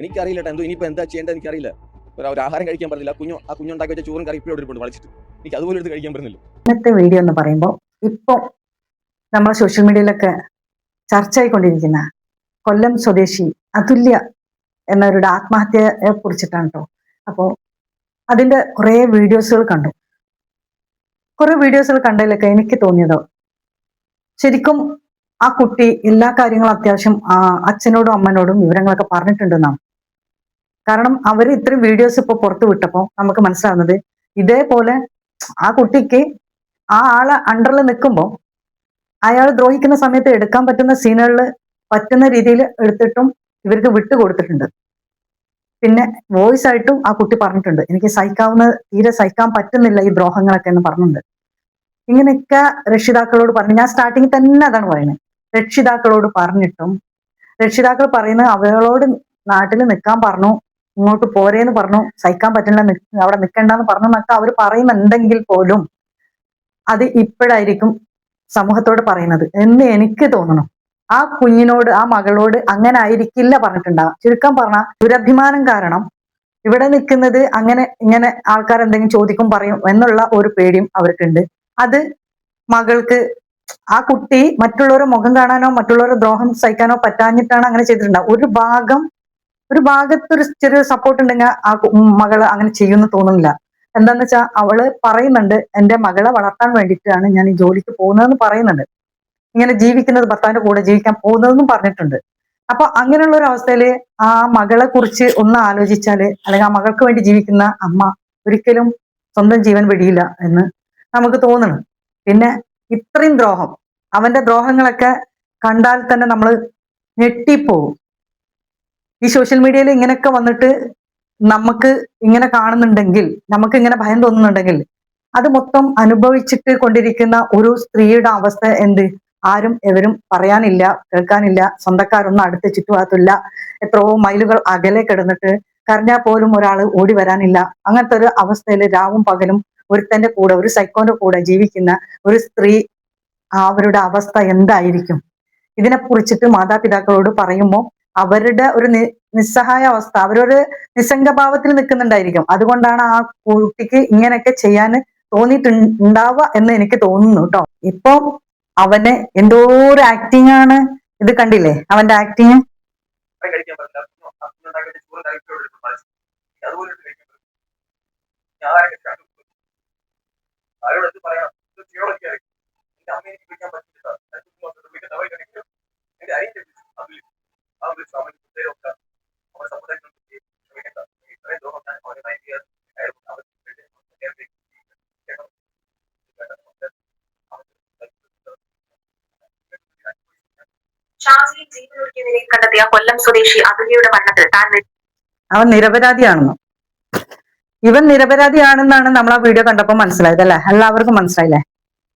എനിക്കറിയില്ല എന്തോ ഇനിയിപ്പോൾ എന്താ ചെയ്യേണ്ടത് എനിക്കറിയില്ല. ഒരു ആഹാരം കഴിക്കാൻ പറ്റില്ല കുഞ്ഞു ആ കുഞ്ഞുണ്ടാക്കി വെച്ച ചോറും കറി ഇപ്പോഴും എടുപ്പുണ്ട് വളച്ചിട്ട്. എനിക്ക് അതുപോലെ എടുത്ത് കഴിക്കാൻ പറ്റുന്നില്ല. ഇന്നത്തെ വീഡിയോ എന്ന് പറയുമ്പോൾ ഇപ്പോൾ നമ്മൾ സോഷ്യൽ മീഡിയയിലൊക്കെ ചർച്ച ആയിക്കൊണ്ടിരിക്കുന്ന കൊല്ലം സ്വദേശി അതുല്യ എന്നവരുടെ ആത്മഹത്യയെ കുറിച്ചിട്ടാണ് കേട്ടോ അപ്പോൾ അതിന്റെ കുറേ വീഡിയോസുകൾ കണ്ടു. കുറെ വീഡിയോസുകൾ കണ്ടതിലൊക്കെ എനിക്ക് തോന്നിയത് ശരിക്കും ആ കുട്ടി എല്ലാ കാര്യങ്ങളും അത്യാവശ്യം അച്ഛനോടും അമ്മനോടും വിവരങ്ങളൊക്കെ പറഞ്ഞിട്ടുണ്ടെന്നാണ്. കാരണം അവർ ഇത്രയും വീഡിയോസ് ഇപ്പൊ പുറത്തു വിട്ടപ്പോൾ നമുക്ക് മനസ്സിലാവുന്നത് ഇതേപോലെ ആ കുട്ടിക്ക് ആ ആളെ അണ്ടറിൽ നിൽക്കുമ്പോൾ അയാൾ ദ്രോഹിക്കുന്ന സമയത്ത് എടുക്കാൻ പറ്റുന്ന സീനുകളിൽ പറ്റുന്ന രീതിയിൽ എടുത്തിട്ടും ഇവർക്ക് വിട്ടുകൊടുത്തിട്ടുണ്ട് പിന്നെ വോയിസ് ആയിട്ടും ആ കുട്ടി പറഞ്ഞിട്ടുണ്ട്. എനിക്ക് സഹിക്കാവുന്ന തീരെ സഹിക്കാൻ പറ്റുന്നില്ല ഈ ദ്രോഹങ്ങളൊക്കെ എന്ന് പറഞ്ഞിട്ടുണ്ട്. ഇങ്ങനെയൊക്കെ രക്ഷിതാക്കളോട് പറഞ്ഞു ഞാൻ സ്റ്റാർട്ടിങ് തന്നെ അതാണ് പറയുന്നത്. രക്ഷിതാക്കളോട് പറഞ്ഞിട്ടും രക്ഷിതാക്കൾ പറയുന്നത് അവളോട് നാട്ടിൽ നിൽക്കാൻ പറഞ്ഞു ഇങ്ങോട്ട് പോരേന്ന് പറഞ്ഞു. സഹിക്കാൻ പറ്റില്ല അവിടെ നിൽക്കണ്ടെന്ന് പറഞ്ഞു എന്നൊക്കെ അവർ പറയുന്നുണ്ടെങ്കിൽ പോലും അത് ഇപ്പോഴായിരിക്കും സമൂഹത്തോട് പറയുന്നത്. എന്ന് എനിക്ക് തോന്നണം. ആ കുഞ്ഞിനോട് ആ മകളോട് അങ്ങനെ ആയിരിക്കില്ല പറഞ്ഞിട്ടുണ്ടാകാം ചുരുക്കം പറഞ്ഞ ദുരഭിമാനം കാരണം ഇവിടെ നിൽക്കുന്നത് അങ്ങനെ ഇങ്ങനെ ആൾക്കാർ എന്തെങ്കിലും ചോദിക്കും പറയും എന്നുള്ള ഒരു പേടിയും അവർക്കുണ്ട്. അത് മകൾക്ക് ആ കുട്ടി മറ്റുള്ളവരെ മുഖം കാണാനോ മറ്റുള്ളവരെ ദ്രോഹം സഹിക്കാനോ പറ്റാഞ്ഞിട്ടാണ് അങ്ങനെ ചെയ്തിട്ടുണ്ടാവുക. ഒരു ഭാഗം ഒരു ഭാഗത്ത് ഒരു ചെറിയ സപ്പോർട്ട് ഉണ്ടെങ്കിൽ ആ മകൾ അങ്ങനെ ചെയ്യുമെന്ന് തോന്നുന്നില്ല. എന്താന്ന് വെച്ചാൽ അവൾ പറയുന്നുണ്ട് എന്റെ മകളെ വളർത്താൻ വേണ്ടിയിട്ടാണ് ഞാൻ ഈ ജോലിക്ക് പോകുന്നതെന്ന് പറയുന്നുണ്ട്. ഇങ്ങനെ ജീവിക്കുന്നത് ഭർത്താവിന്റെ കൂടെ ജീവിക്കാൻ പോകുന്നതെന്നും പറഞ്ഞിട്ടുണ്ട്. അപ്പൊ അങ്ങനെയുള്ള ഒരു അവസ്ഥയിൽ ആ മകളെ കുറിച്ച് ഒന്ന് ആലോചിച്ചാൽ അല്ലെങ്കിൽ ആ മകൾക്ക് വേണ്ടി ജീവിക്കുന്ന അമ്മ ഒരിക്കലും സ്വന്തം ജീവൻ വെടിയില്ല എന്ന് നമുക്ക് തോന്നണം. പിന്നെ ഇത്രയും ദ്രോഹം. അവന്റെ ദ്രോഹങ്ങളൊക്കെ കണ്ടാൽ തന്നെ നമ്മൾ ഞെട്ടിപ്പോവും. ഈ സോഷ്യൽ മീഡിയയിൽ ഇങ്ങനെയൊക്കെ വന്നിട്ട് നമുക്ക് ഇങ്ങനെ കാണുന്നുണ്ടെങ്കിൽ നമുക്ക് ഇങ്ങനെ ഭയം തോന്നുന്നുണ്ടെങ്കിൽ അത് മൊത്തം അനുഭവിച്ചിട്ട് കൊണ്ടിരിക്കുന്ന ഒരു സ്ത്രീയുടെ അവസ്ഥ എന്ത്? ആരും എവരും പറയാനില്ല കേൾക്കാനില്ല. സ്വന്തക്കാരൊന്നും അടുത്ത് ചുറ്റുപാടത്തില്ല എത്രയോ മൈലുകൾ അകലെ കിടന്നിട്ട് കരഞ്ഞാൽ പോലും ഒരാൾ ഓടി വരാനില്ല. അങ്ങനത്തെ ഒരു അവസ്ഥയിൽ രാവും പകലും ഒരുത്തന്റെ കൂടെ ഒരു സൈക്കോന്റെ കൂടെ ജീവിക്കുന്ന ഒരു സ്ത്രീ അവരുടെ അവസ്ഥ എന്തായിരിക്കും? ഇതിനെ കുറിച്ചിട്ട് മാതാപിതാക്കളോട് പറയുമ്പോൾ അവരുടെ ഒരു നിസ്സഹായ അവസ്ഥ അവരൊരു നിസ്സംഗഭാവത്തിൽ നിൽക്കുന്നുണ്ടായിരിക്കും. അതുകൊണ്ടാണ് ആ കുട്ടിക്ക് ഇങ്ങനെയൊക്കെ ചെയ്യാൻ തോന്നിയിട്ടുണ്ടാവുക എന്ന് എനിക്ക് തോന്നുന്നു കേട്ടോ ഇപ്പൊ അവന് എന്തോ ഒരു ആക്ടിങ് ആണ് ഇത് കണ്ടില്ലേ? അവന്റെ ആക്ടിങ് ആഹാരം കഴിക്കാൻ പറ്റില്ല കുഞ്ഞു ആ കുഞ്ഞുണ്ടാക്കി വെച്ച ചോറും കറി ഇപ്പോഴും എടുപ്പുണ്ട് വളച്ചിട്ട് എനിക്ക് അതുപോലെ എടുത്ത് കഴിക്കാൻ പറ്റും ഞാൻ ആഹാരം കഴിക്കാൻ ആരോട് എന്ത് പറയണം ഇത് ചെയ്യണമൊക്കെ അറിയാം എന്റെ അമ്മ എനിക്ക് വിളിക്കാൻ പറ്റില്ല ഞാൻ കുഞ്ഞു വന്നിട്ട് വിളിക്കാൻ അവരെ കഴിക്കും എന്റെ അരിയും തെറ്റിച്ചു അതിൽ ആ ഒരു സാമൂഹ്യ കുട്ടികളൊക്കെ അവരുടെ സമുദായത്തിൽ ക്ഷമിക്കേണ്ട ഇത്രയും ദൂരം ഞാൻ അവരെ നയിക്കുക അവർ കണ്ടെത്തിയ കൊല്ലം സ്വദേശി അതുല്യയുടെ മരണത്തിൽ താൻ അവൻ നിരപരാധിയാണെന്നോ. ഇവൻ നിരപരാധിയാണെന്നാണ് നമ്മൾ ആ വീഡിയോ കണ്ടപ്പോൾ മനസ്സിലായത് അല്ലെ? എല്ലാവർക്കും മനസ്സിലായില്ലേ?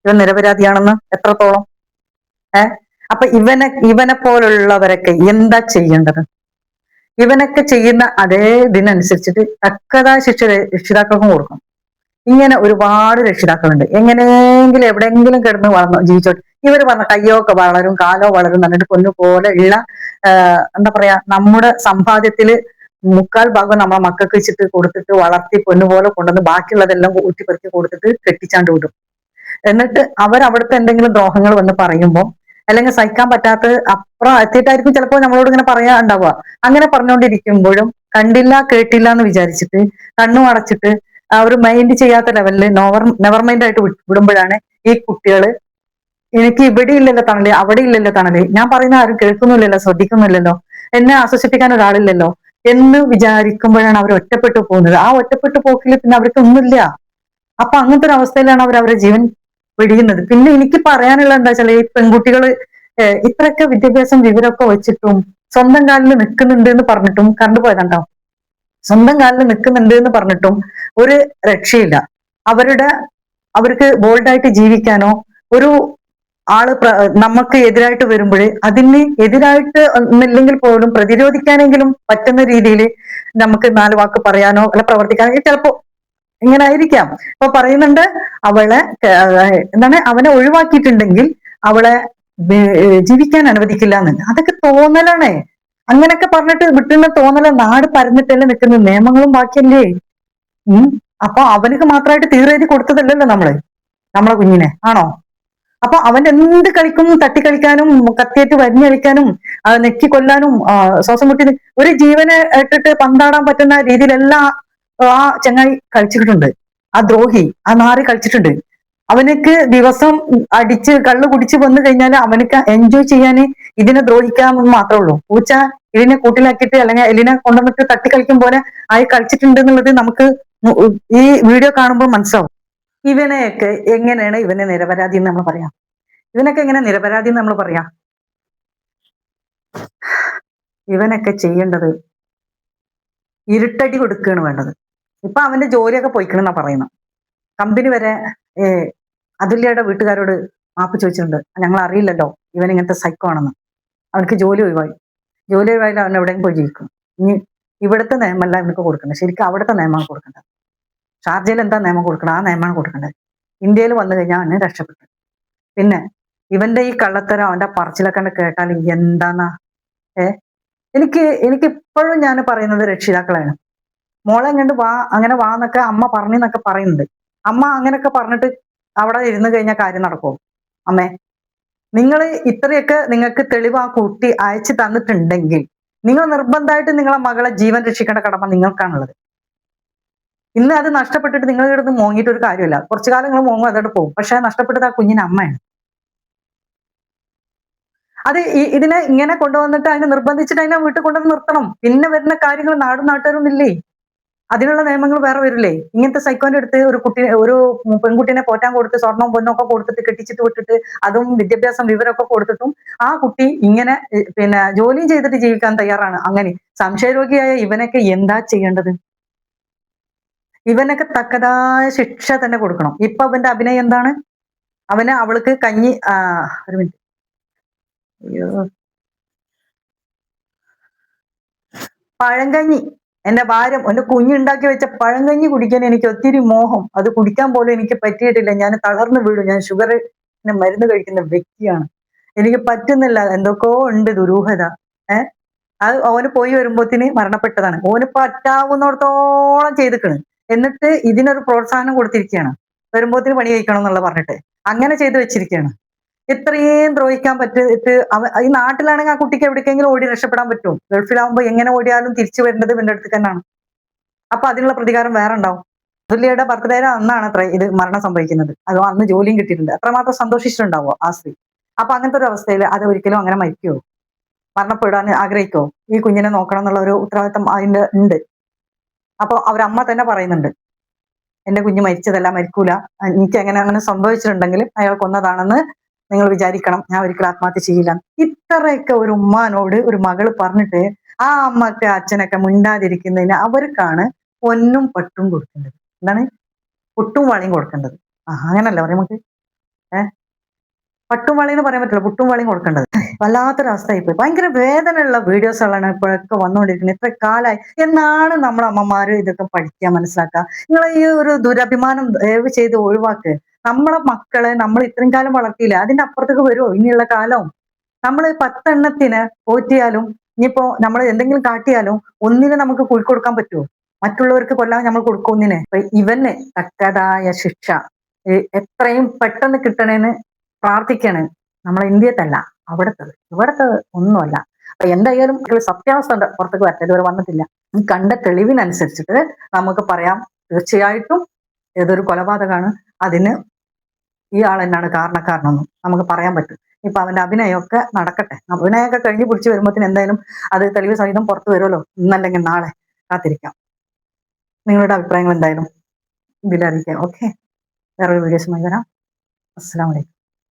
ഇവൻ നിരപരാധിയാണെന്ന് എത്രത്തോളം? ഏ? അപ്പൊ ഇവനെ ഇവനെ പോലുള്ളവരൊക്കെ എന്താ ചെയ്യേണ്ടത്? ഇവനൊക്കെ ചെയ്യുന്ന അതേ ഇതിനനുസരിച്ചിട്ട് തക്കതായ ശിക്ഷ രക്ഷിതാക്കൾക്കും കൊടുക്കും ഇങ്ങനെ ഒരുപാട് രക്ഷിതാക്കളുണ്ട്. എങ്ങനെയെങ്കിലും എവിടെയെങ്കിലും കിടന്ന് വളർന്നു ജീവിച്ചോട്ടെ. ഇവർ പറഞ്ഞ കയ്യോ ഒക്കെ വളരും കാലോ വളരും എന്നിട്ട് പൊന്നു പോലെ ഉള്ള എന്താ പറയാ നമ്മുടെ സമ്പാദ്യത്തിൽ മുക്കാൽ ഭാഗം നമ്മളെ മക്കൾക്ക് വെച്ചിട്ട് കൊടുത്തിട്ട് വളർത്തി പൊന്നുപോലെ കൊണ്ടുവന്ന് ബാക്കിയുള്ളതെല്ലാം ഊറ്റിപ്പെറുക്കി കൊടുത്തിട്ട് കെട്ടിച്ചാണ്ട് വിടും. എന്നിട്ട് അവർ അവിടുത്തെ എന്തെങ്കിലും ദ്രോഹങ്ങൾ വന്ന് പറയുമ്പോൾ അല്ലെങ്കിൽ സഹിക്കാൻ പറ്റാത്ത അപ്പുറം എത്തിയിട്ടായിരിക്കും ചിലപ്പോൾ നമ്മളോട് ഇങ്ങനെ പറയാൻ ഉണ്ടാവുക അങ്ങനെ പറഞ്ഞുകൊണ്ടിരിക്കുമ്പോഴും കണ്ടില്ല കേട്ടില്ല എന്ന് വിചാരിച്ചിട്ട് കണ്ണു അടച്ചിട്ട് ആ ഒരു മൈൻഡ് ചെയ്യാത്ത ലെവലിൽ നോവർ നെവർ മൈൻഡ് ആയിട്ട് വിടുമ്പോഴാണ് ഈ കുട്ടികൾ എനിക്ക് ഇവിടെ ഇല്ലല്ലോ തണൽ അവിടെ ഇല്ലല്ലോ തണൽ ഞാൻ പറയുന്ന ആരും കേൾക്കുന്നില്ലല്ലോ ശ്രദ്ധിക്കുന്നില്ലല്ലോ. എന്നെ ആശ്വസിപ്പിക്കാൻ ഒരാളില്ലല്ലോ. എന്ന് വിചാരിക്കുമ്പോഴാണ് അവർ ഒറ്റപ്പെട്ടു പോകുന്നത്. ആ ഒറ്റപ്പെട്ടു പോക്കിൽ പിന്നെ അവർക്ക് ഒന്നുമില്ല. അപ്പൊ അങ്ങനത്തെ ഒരു അവസ്ഥയിലാണ് അവർ അവരുടെ ജീവൻ വെടിയുന്നത്. പിന്നെ എനിക്ക് പറയാനുള്ള എന്താ വെച്ചാൽ ഈ പെൺകുട്ടികൾ ഇത്രയൊക്കെ വിദ്യാഭ്യാസം വിവരമൊക്കെ വെച്ചിട്ടും സ്വന്തം കാലിൽ നിൽക്കുന്നുണ്ട് എന്ന് പറഞ്ഞിട്ടും കണ്ടുപോയതുണ്ടോ സ്വന്തം കാലിൽ നിൽക്കുന്നുണ്ട് എന്ന് പറഞ്ഞിട്ടും ഒരു രക്ഷയില്ല. അവരുടെ അവർക്ക് ബോൾഡായിട്ട് ജീവിക്കാനോ ഒരു ആൾ നമുക്ക് എതിരായിട്ട് വരുമ്പോൾ അതിന് എതിരായിട്ട് ഒന്നില്ലെങ്കിൽ പോലും പ്രതിരോധിക്കാനെങ്കിലും പറ്റുന്ന രീതിയിൽ നമുക്ക് നാല് വാക്ക് പറയാനോ അല്ല പ്രവർത്തിക്കാനോ ചിലപ്പോ ഇങ്ങനെ ആയിരിക്കാം. ഇപ്പൊ പറയുന്നുണ്ട് അവളെ എന്താണ് അവനെ ഒഴിവാക്കിയിട്ടുണ്ടെങ്കിൽ അവളെ ജീവിക്കാൻ അനുവദിക്കില്ല എന്ന്. അതൊക്കെ തോന്നലാണേ. അങ്ങനൊക്കെ പറഞ്ഞിട്ട് വിട്ടുന്ന തോന്നല നാട് പരന്നിട്ടല്ലേ നിൽക്കുന്ന നിയമങ്ങളും ബാക്കിയല്ലേ? ഉം. അപ്പൊ അവനക്ക് മാത്രമായിട്ട് തീരെഴുതി കൊടുത്തതല്ലല്ലോ നമ്മൾ. നമ്മളെ കുഞ്ഞിനെ. ആണോ? അപ്പൊ അവൻ എന്ത് കളിക്കും തട്ടിക്കളിക്കാനും കത്തിയേറ്റ് വരിഞ്ഞു കളിക്കാനും നെക്കി കൊല്ലാനും ശ്വാസം മുട്ടി ഒരു ജീവനെ ഇട്ടിട്ട് പന്താടാൻ പറ്റുന്ന രീതിയിലെല്ലാം ആ ചങ്ങായി കളിച്ചിട്ടുണ്ട്. ആ ദ്രോഹി ആ നാറി കളിച്ചിട്ടുണ്ട്. അവനക്ക് ദിവസം അടിച്ച് കള്ളു കുടിച്ച് വന്നു കഴിഞ്ഞാൽ അവനക്ക് എൻജോയ് ചെയ്യാൻ ഇതിനെ ദ്രോഹിക്കാമെന്ന് മാത്രമേ ഉള്ളൂ. പൂച്ച ഇതിനെ കൂട്ടിലാക്കിയിട്ട് അല്ലെങ്കിൽ എലിനെ കൊണ്ടുവന്നിട്ട് തട്ടി കളിക്കും പോലെ ആയി കളിച്ചിട്ടുണ്ട് എന്നുള്ളത് നമുക്ക് ഈ വീഡിയോ കാണുമ്പോൾ മനസ്സിലാവും. ഇവനെയൊക്കെ എങ്ങനെയാണ് ഇവനെ നിരപരാധി എന്ന് നമ്മൾ പറയാം? ഇവനൊക്കെ എങ്ങനെ നിരപരാധി എന്ന് നമ്മൾ പറയാം? ഇവനൊക്കെ ചെയ്യേണ്ടത് ഇരുട്ടടി കൊടുക്കുകയാണ് വേണ്ടത്. ഇപ്പൊ അവന്റെ ജോലിയൊക്കെ പോയിക്കണെന്നാ പറയുന്നത്. കമ്പനി വരെ അതുല്യയുടെ വീട്ടുകാരോട് മാപ്പ് ചോദിച്ചിട്ടുണ്ട്. ഞങ്ങൾ അറിയില്ലല്ലോ ഇവൻ ഇങ്ങനത്തെ സൈക്കോ ആണെന്ന്. അവനക്ക് ജോലി ഒഴിവായി. ജോലി ഒഴിവായാലും അവൻ എവിടെയും പോയി ജീവിക്കും. ഇനി ഇവിടുത്തെ നിയമമല്ല ഇവർക്ക് കൊടുക്കേണ്ടത് ശരിക്കും അവിടുത്തെ നിയമമാണ് കൊടുക്കേണ്ടത്. ഷാർജയിൽ എന്താ നിയമം കൊടുക്കണം? ആ നിയമമാണ് കൊടുക്കേണ്ടത്. ഇന്ത്യയിൽ വന്നു കഴിഞ്ഞാൽ അവന് രക്ഷപ്പെട്ടു പിന്നെ ഇവന്റെ ഈ കള്ളത്തരം അവന്റെ പറച്ചിലൊക്കെ കേട്ടാൽ എന്താന്നാ? ഏ? എനിക്ക് എനിക്ക് ഇപ്പോഴും ഞാൻ പറയുന്നത് രക്ഷിതാക്കളാണ്. മോളെ കണ്ട് വാ അങ്ങനെ വാ എന്നൊക്കെ അമ്മ പറഞ്ഞെന്നൊക്കെ പറയുന്നുണ്ട്. അമ്മ അങ്ങനെയൊക്കെ പറഞ്ഞിട്ട് അവിടെ ഇരുന്ന് കഴിഞ്ഞാൽ കാര്യം നടക്കുമോ അമ്മേ നിങ്ങൾ ഇത്രയൊക്കെ നിങ്ങൾക്ക് തെളിവ് ആ കുട്ടി അയച്ചു തന്നിട്ടുണ്ടെങ്കിൽ നിങ്ങൾ നിർബന്ധമായിട്ട് നിങ്ങളെ മകളെ ജീവൻ രക്ഷിക്കേണ്ട കടമ നിങ്ങൾക്കാണുള്ളത്. ഇന്ന് അത് നഷ്ടപ്പെട്ടിട്ട് നിങ്ങൾ അടുത്ത് മോങ്ങിയിട്ട് ഒരു കാര്യമില്ല. കുറച്ചു കാലം നിങ്ങൾ മോങ്ങും അതോട് പോകും. പക്ഷെ നഷ്ടപ്പെട്ടത് ആ കുഞ്ഞിന് അമ്മയാണ്. അത് ഇതിനെ ഇങ്ങനെ കൊണ്ടുവന്നിട്ട് അതിനെ നിർബന്ധിച്ചിട്ട് അതിനെ വീട്ടിൽ കൊണ്ടുവന്ന് നിർത്തണം. പിന്നെ വരുന്ന കാര്യങ്ങൾ നാടും നാട്ടുകാരും ഇല്ലേ? അതിനുള്ള നിയമങ്ങൾ വേറെ വരില്ലേ? ഇങ്ങനത്തെ സൈക്കോന്റെ അടുത്ത് ഒരു കുട്ടി ഒരു പെൺകുട്ടിനെ പോറ്റാൻ കൊടുത്ത് സ്വർണം പൊന്നൊക്കെ കൊടുത്തിട്ട് കെട്ടിച്ചിട്ട് വിട്ടിട്ട് അതും വിദ്യാഭ്യാസം വിവരമൊക്കെ കൊടുത്തിട്ടും ആ കുട്ടി ഇങ്ങനെ പിന്നെ ജോലിയും ചെയ്തിട്ട് ജീവിക്കാൻ തയ്യാറാണ്. അങ്ങനെ സംശയരോഗിയായ ഇവനൊക്കെ എന്താ ചെയ്യേണ്ടത്? ഇവനൊക്കെ തക്കതായ ശിക്ഷ തന്നെ കൊടുക്കണം. ഇപ്പൊ അവന്റെ അഭിനയം എന്താണ്? അവന് അവൾക്ക് കഞ്ഞി ആ ഒരു മിനിറ്റ്. അയ്യോ. പഴങ്കഞ്ഞി. എന്റെ ഭാരം എന്റെ കുഞ്ഞുണ്ടാക്കി വെച്ച പഴങ്കഞ്ഞി കുടിക്കാൻ എനിക്ക് ഒത്തിരി മോഹം. അത് കുടിക്കാൻ പോലും എനിക്ക് പറ്റിയിട്ടില്ല. ഞാൻ തളർന്നു വീഴും. ഞാൻ ഷുഗർ മരുന്ന് കഴിക്കുന്ന വ്യക്തിയാണ്. എനിക്ക് പറ്റുന്നില്ല. എന്തൊക്കെയോ ഉണ്ട് ദുരൂഹത. ഏഹ് അത് ഓന് പോയി വരുമ്പോത്തിന് മരണപ്പെട്ടതാണ്. ഓന് പറ്റാവുന്നിടത്തോളം ചെയ്തിക്കണ്. എന്നിട്ട് ഇതിനൊരു പ്രോത്സാഹനം കൊടുത്തിരിക്കുകയാണ് വരുമ്പോത്തിന് പണി കഴിക്കണം എന്നുള്ള പറഞ്ഞിട്ട്. അങ്ങനെ ചെയ്തു വെച്ചിരിക്കുകയാണ് ഇത്രയും ദ്രോഹിക്കാൻ പറ്റിയിട്ട് ഈ നാട്ടിലാണെങ്കിൽ ആ കുട്ടിക്ക് എവിടേക്കെങ്കിലും ഓടി രക്ഷപ്പെടാൻ പറ്റും ഗൾഫിലാവുമ്പോൾ എങ്ങനെ ഓടിയാലും തിരിച്ചു വരേണ്ടത് ഇവന്റെ അടുത്ത് തന്നെയാണ്. അപ്പൊ അതിനുള്ള പ്രതികാരം വേറെ ഉണ്ടാവും. അതുല്യയുടെ ബർത്ത്ഡേ അന്നാണ് അത്ര ഇത് മരണം സംഭവിക്കുന്നത്. അത് അന്ന് ജോലിയും കിട്ടിയിട്ടുണ്ട്. അത്രമാത്രം സന്തോഷിച്ചിട്ടുണ്ടാവോ ആ സ്ത്രീ? അപ്പൊ അങ്ങനത്തെ ഒരു അവസ്ഥയിൽ അത് ഒരിക്കലും അങ്ങനെ മരിക്കുവോ? മരണപ്പെടാൻ ആഗ്രഹിക്കോ ഈ കുഞ്ഞിനെ നോക്കണം എന്നുള്ള ഒരു ഉത്തരവാദിത്തം അതിന്റെ ഉണ്ട്. അപ്പൊ അവരമ്മ തന്നെ പറയുന്നുണ്ട്. എന്റെ കുഞ്ഞ് മരിച്ചതല്ല മരിക്കൂല. എനിക്ക് അങ്ങനെ അങ്ങനെ സംഭവിച്ചിട്ടുണ്ടെങ്കിൽ അയാൾ കൊന്നതാണെന്ന് നിങ്ങൾ വിചാരിക്കണം. ഞാൻ ഒരിക്കലും ആത്മഹത്യ ചെയ്യില്ല. ഇത്രയൊക്കെ ഒരു ഉമ്മാനോട് ഒരു മകൾ പറഞ്ഞിട്ട് ആ അമ്മയ്ക്ക് അച്ഛനൊക്കെ മിണ്ടാതിരിക്കുന്നതിന് അവർക്കാണ് പൊന്നും പട്ടും കൊടുക്കേണ്ടത്. എന്താണ്? പൊട്ടും വളയും കൊടുക്കേണ്ടത്. ആ അങ്ങനല്ല പറയാം നമുക്ക്? ഏഹ് പട്ടും വളയും എന്ന് പറയാൻ പറ്റില്ല പുട്ടും വളയും കൊടുക്കേണ്ടത്. വല്ലാത്തൊരവസ്ഥയായി പോയി ഭയങ്കര വേദനയുള്ള വീഡിയോസുകളാണ് ഇപ്പോഴൊക്കെ വന്നുകൊണ്ടിരിക്കുന്നത്. ഇത്ര കാലമായി എന്നാണ് നമ്മൾ അമ്മമാര് ഇതൊക്കെ പഠിക്കുക മനസ്സിലാക്കുക? നിങ്ങൾ ഈ ഒരു ദുരഭിമാനം ദയവ് ചെയ്ത് ഒഴിവാക്ക്. നമ്മളെ മക്കളെ നമ്മൾ ഇത്രയും കാലം വളർത്തിയില്ല അതിന്റെ അപ്പുറത്തേക്ക് വരുമോ ഇനിയുള്ള കാലവും. നമ്മൾ പത്തെണ്ണത്തിന് പോറ്റിയാലും ഇനിയിപ്പോ നമ്മൾ എന്തെങ്കിലും കാട്ടിയാലും ഒന്നിനെ നമുക്ക് കുഴി കൊടുക്കാൻ പറ്റുമോ മറ്റുള്ളവർക്ക് കൊല്ലാൻ നമ്മൾ കൊടുക്കും ഒന്നിനെ. ഇവന് തക്കതായ ശിക്ഷ. എത്രയും പെട്ടെന്ന് കിട്ടണേന്ന് പ്രാർത്ഥിക്കാണ്. നമ്മളെ ഇന്ത്യത്തല്ല അവിടത്തത്. ഇവിടത്തത് ഒന്നുമല്ല. അപ്പൊ എന്തായാലും സത്യാവസ്ഥ ഉണ്ട് പുറത്തേക്ക് വരട്ടെ ഇതുവരെ വന്നിട്ടില്ല. ഈ കണ്ട തെളിവിനനുസരിച്ചിട്ട് നമുക്ക് പറയാം. തീർച്ചയായിട്ടും ഏതൊരു കൊലപാതകമാണ്. അതിന് ഈ ആൾ തന്നെയാണ് കാരണക്കാരനൊന്നും നമുക്ക് പറയാൻ പറ്റും. ഇപ്പൊ അവന്റെ അഭിനയമൊക്കെ നടക്കട്ടെ. അഭിനയമൊക്കെ കഴിഞ്ഞ് പിടിച്ച് വരുമ്പോഴത്തേന് എന്തായാലും അത് തെളിവ് സഹിതം പുറത്തു വരുമല്ലോ. ഇന്നല്ലെങ്കിൽ നാളെ കാത്തിരിക്കാം. നിങ്ങളുടെ അഭിപ്രായങ്ങൾ എന്തായാലും ഇതിലറിയിക്കാം ഓക്കെ. വേറൊരു വീഡിയോസുമായി വരാം. അസ്സാം വലൈക്കും